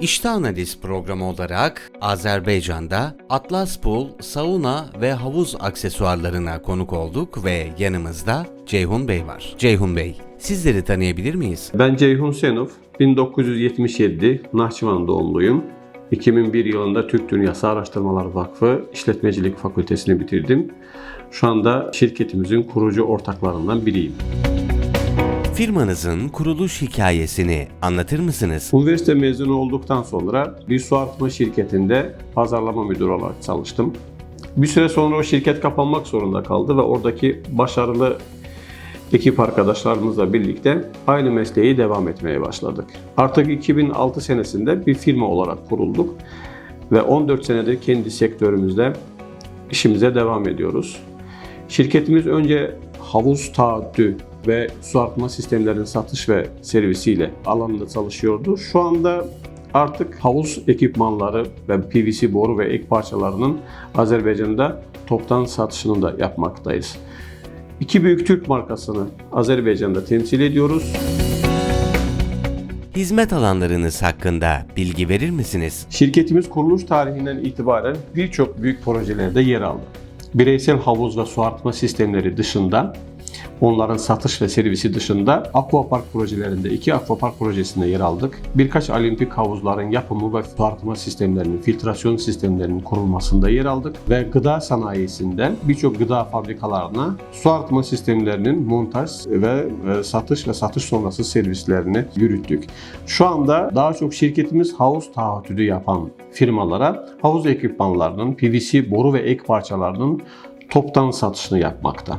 İşte Analiz programı olarak Azerbaycan'da Atlas Pool, sauna ve havuz aksesuarlarına konuk olduk ve yanımızda Ceyhun Bey var. Ceyhun Bey, sizleri tanıyabilir miyiz? Ben Ceyhun Senov, 1977 Nahçıvan doğumluyum. 2001 yılında Türk Dünyası Araştırmalar Vakfı İşletmecilik Fakültesini bitirdim. Şu anda şirketimizin kurucu ortaklarından biriyim. Firmanızın kuruluş hikayesini anlatır mısınız? Üniversite mezunu olduktan sonra bir su arıtma şirketinde pazarlama müdürü olarak çalıştım. Bir süre sonra o şirket kapanmak zorunda kaldı ve oradaki başarılı ekip arkadaşlarımızla birlikte aynı mesleği devam etmeye başladık. Artık 2006 senesinde bir firma olarak kurulduk ve 14 senedir kendi sektörümüzde işimize devam ediyoruz. Şirketimiz önce havuz taahhütü ve su arıtma sistemlerinin satış ve servisiyle alanında çalışıyordu. Şu anda artık havuz ekipmanları ve PVC boru ve ek parçalarının Azerbaycan'da toptan satışını da yapmaktayız. İki büyük Türk markasını Azerbaycan'da temsil ediyoruz. Hizmet alanlarınız hakkında bilgi verir misiniz? Şirketimiz kuruluş tarihinden itibaren birçok büyük projelerde yer aldı. Bireysel havuz ve su arıtma sistemleri dışında onların satış ve servisi dışında aquapark projelerinde iki aquapark projesinde yer aldık. Birkaç olimpik havuzların yapımı ve su arıtma sistemlerinin, filtrasyon sistemlerinin kurulmasında yer aldık ve gıda sanayisinden birçok gıda fabrikalarına su arıtma sistemlerinin montaj ve satış ve satış sonrası servislerini yürüttük. Şu anda daha çok şirketimiz havuz taahhütü yapan firmalara havuz ekipmanlarının, PVC boru ve ek parçalarının toptan satışını yapmakta.